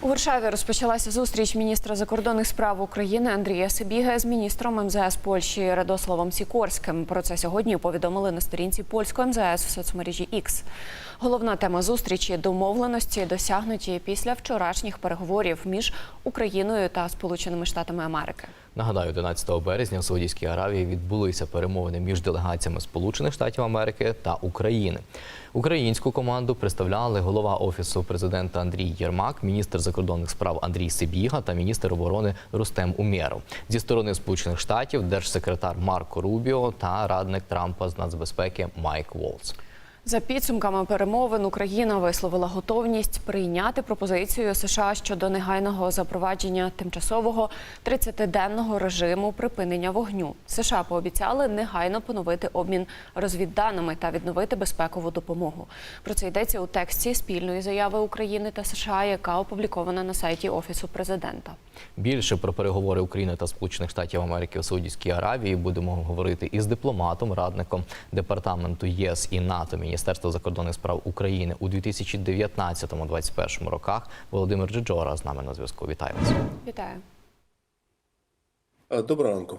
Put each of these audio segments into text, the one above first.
У Варшаві розпочалася зустріч міністра закордонних справ України Андрія Сибіга з міністром МЗС Польщі Радославом Сікорським. Про це сьогодні повідомили на сторінці польського МЗС в соцмережі X. Головна тема зустрічі домовленості досягнуті після вчорашніх переговорів між Україною та Сполученими Штатами Америки. Нагадаю, 11 березня в Саудівській Аравії відбулися перемовини між делегаціями Сполучених Штатів Америки та України. Українську команду представляли голова офісу президента Андрій Єрмак, міністр закордонних справ Андрій Сибіга та міністр оборони Рустем Умєров. Зі сторони Сполучених Штатів держсекретар Марко Рубіо та радник Трампа з нацбезпеки Майк Волц. За підсумками перемовин Україна висловила готовність прийняти пропозицію США щодо негайного запровадження тимчасового 30-денного режиму припинення вогню. США пообіцяли негайно поновити обмін розвідданими та відновити безпекову допомогу. Про це йдеться у тексті спільної заяви України та США, яка опублікована на сайті Офісу президента. Більше про переговори України та Сполучених Штатів Америки у Саудівській Аравії будемо говорити із дипломатом, радником департаменту ЄС і НАТО Міністерства закордонних справ України у 2019-2021 роках. Володимир Джиджора з нами на зв'язку. Вітаю вас. Вітаю. Е, Доброго ранку.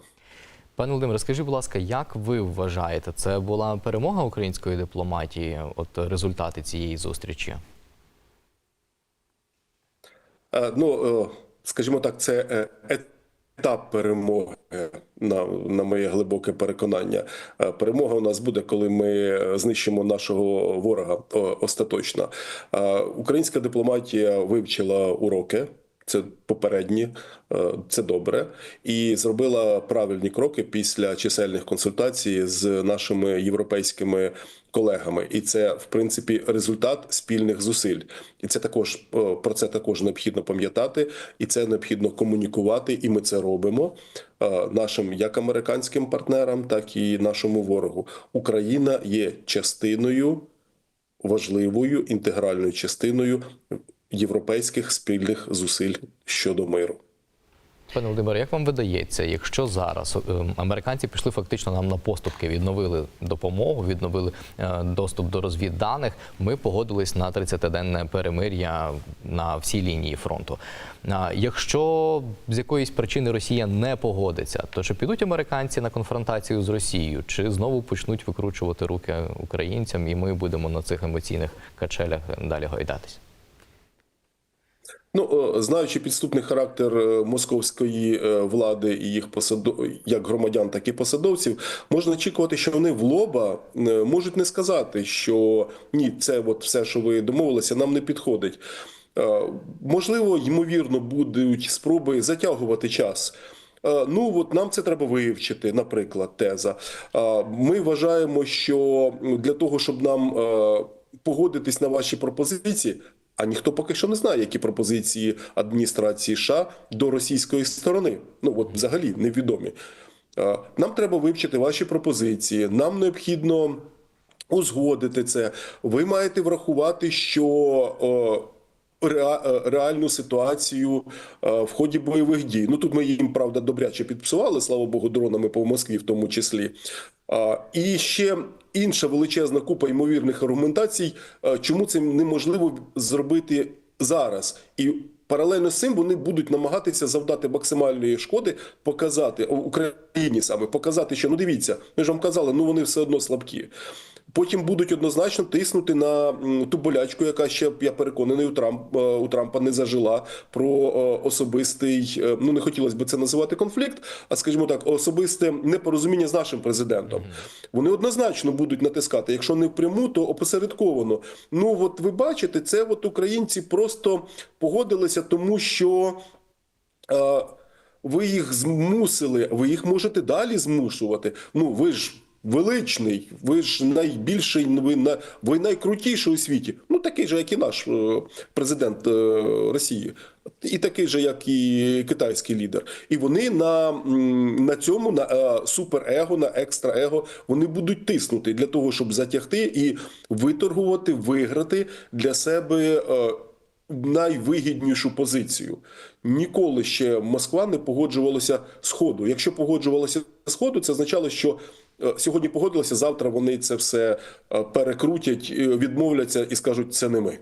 Пане Володимире, скажіть, будь ласка, як ви вважаєте, це була перемога української дипломатії? От результати цієї зустрічі? Е, Ну, е, скажімо так, це етап перемоги, на, на моє глибоке переконання. Е, Перемога у нас буде, коли ми знищимо нашого ворога остаточно. Е, Українська дипломатія вивчила уроки. Це попередні, е, це добре, і зробила правильні кроки після чисельних консультацій з нашими європейськими колегами. І це, в принципі, результат спільних зусиль. І це також е, про це також необхідно пам'ятати, і це необхідно комунікувати. І ми це робимо е, нашим як американським партнерам, так і нашому ворогу. Україна є частиною важливою інтегральною частиною європейських спільних зусиль щодо миру. Пане Володимире, як вам видається, якщо зараз ем, американці пішли фактично нам на поступки, відновили допомогу, відновили е, доступ до розвідданих, ми погодились на 30-денне перемир'я на всій лінії фронту. Якщо з якоїсь причини Росія не погодиться, то чи підуть американці на конфронтацію з Росією, чи знову почнуть викручувати руки українцям, і ми будемо на цих емоційних качелях далі гойдатись? Ну, е, знаючи підступний характер е, московської е, влади і їх посадов... як громадян, так і посадовців, можна очікувати, що вони в лоба можуть не сказати, що ні, це от все, що ви домовилися, нам не підходить. Можливо, ймовірно, будуть спроби затягувати час. Ну от нам це треба вивчити, наприклад, теза. Ми вважаємо, що для того, щоб нам погодитись на ваші пропозиції. А ніхто поки що не знає, які пропозиції адміністрації США до російської сторони. Ну от взагалі невідомі. Нам треба вивчити ваші пропозиції. Нам необхідно узгодити це. Ви маєте врахувати, що е, реальну ситуацію е, в ході бойових дій. Ну тут ми їм правда добряче підпсували, слава Богу, дронами по Москві, в тому числі. І ще інша величезна купа ймовірних аргументацій, е, чому це неможливо зробити зараз. І паралельно з цим вони будуть намагатися завдати максимальної шкоди, показати Україні саме показати, що ну дивіться, ми ж вам казали, ну вони все одно слабкі. Потім будуть однозначно тиснути на ту болячку, яка ще я переконаний у Трамп е, у Трампа не зажила про е, особистий. е, Ну не хотілося б це називати конфлікт, а скажімо так, особисте непорозуміння з нашим президентом. Вони однозначно будуть натискати, якщо не впряму, то опосередковано. Ну от ви бачите, це от українці просто погодилися, тому що. е, ви їх змусили, ви їх можете далі змушувати. Ну ви ж величний, ви ж найбільший, ви ви найкрутіший у світі. Ну такий же, як і наш е, президент е, Росії, і такий же, як і китайський лідер. І вони на, на цьому на е, суперего, на екстраего, вони будуть тиснути для того, щоб затягти і виторгувати, виграти для себе. найвигіднішу позицію. Ніколи ще Москва не погоджувалася з ходу. Якщо погоджувалася з ходу, це означало, що сьогодні погодилися, завтра вони це все е, перекрутять, е, відмовляться і скажуть, це не ми.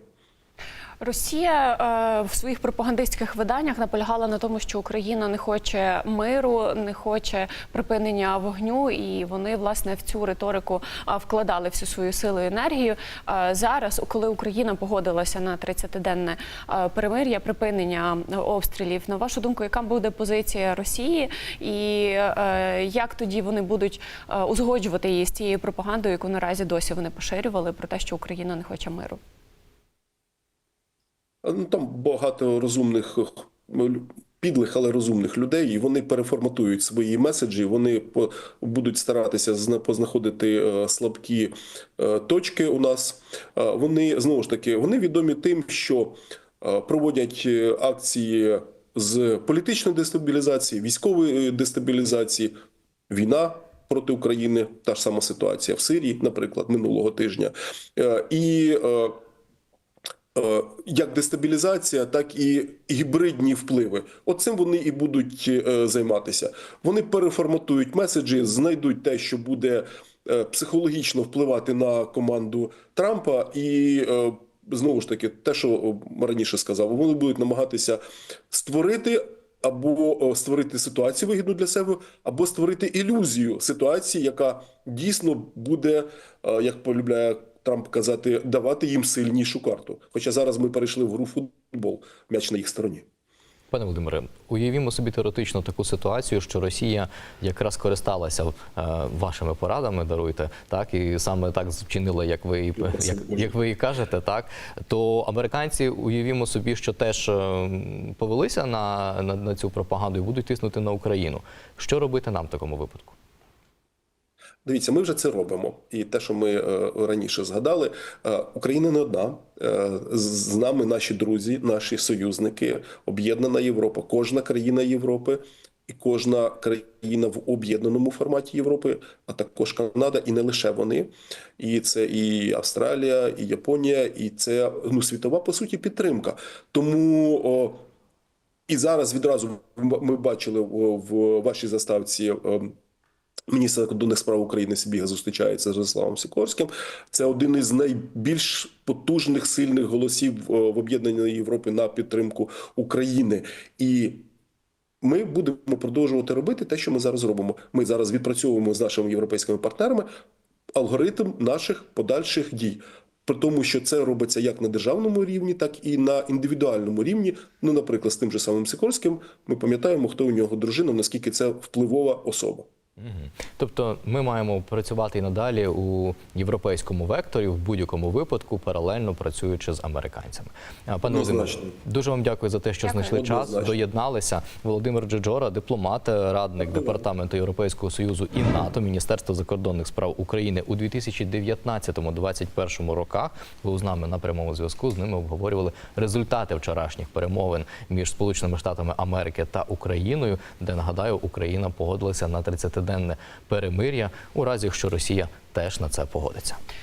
Росія е, в своїх пропагандистських виданнях наполягала на тому, що Україна не хоче миру, не хоче припинення вогню, і вони власне в цю риторику вкладали всю свою силу і енергію. Е, зараз, коли Україна погодилася на 30-денне е, перемир'я, припинення обстрілів, на вашу думку, яка буде позиція Росії, і е, як тоді вони будуть е, узгоджувати її з тією пропагандою, яку наразі досі вони поширювали про те, що Україна не хоче миру? Ну, Там багато розумних е, підлих, але розумних людей, і вони переформатують свої меседжі. Вони будуть старатися зна- познаходити е, слабкі е, точки у нас. Вони знову ж таки вони відомі тим, що проводять акції з політичної дестабілізації, військової дестабілізації, війна. Проти України та ж сама ситуація в Сирії, наприклад, минулого тижня, і як дестабілізація, так і гібридні впливи. От цим вони і будуть е, займатися. Вони переформатують меседжі, знайдуть те, що буде е, психологічно впливати на команду Трампа, і е, знову ж таки, те, що раніше сказав, вони будуть намагатися створити. Або створити ситуацію вигідну для себе, або створити ілюзію ситуації, яка дійсно буде, е, як полюбляє Трамп казати, давати їм сильнішу карту. Хоча зараз ми перейшли в гру футбол, м'яч на їх стороні. Пане Володимире, уявімо собі теоретично таку ситуацію, що Росія якраз користалася е, вашими порадами, даруйте, так і саме так вчинила, як ви як, як ви і кажете, так то американці уявімо собі, що теж е, повелися на, на, на цю пропаганду і будуть тиснути на Україну. Що робити нам в такому випадку? Дивіться, ми вже це робимо. І те, що ми е, раніше згадали, е, Україна не одна. Е, з- нами наші друзі, наші союзники, об'єднана Європа, кожна країна Європи. І кожна країна в об'єднаному форматі Європи, а також Канада, і не лише вони. І це і Австралія, і Японія, і це ну світова по суті підтримка. Тому о, і зараз відразу ми бачили в в вашій заставці. Міністр закордонних справ України Сибіга зустрічається з Владиславом Сікорським. Це один із найбільш потужних сильних голосів е, в об'єднаній Європі на підтримку України. І ми будемо продовжувати робити те, що ми зараз робимо. Ми зараз відпрацьовуємо з нашими європейськими партнерами алгоритм наших подальших дій. При тому, що це робиться як на державному рівні, так і на індивідуальному рівні. Ну, наприклад, з тим же самим Сикорським, ми пам'ятаємо, хто у нього дружина, наскільки це впливова особа. Тобто ми маємо працювати і надалі у європейському векторі, в будь-якому випадку, паралельно працюючи з американцями. Пане Володимире, дуже вам дякую за те, що Дякую. знайшли час, доєдналися. Володимир Джеджора, дипломат, радник департаменту Європейського союзу і НАТО, Міністерства закордонних справ України у 2019-2021 роках. Був з нами на прямому зв'язку. З ними обговорювали результати вчорашніх перемовин між Сполученими Штатами Америки та Україною, де нагадаю, Україна погодилася на 30-денне перемир'я у разі, якщо Росія теж на це погодиться.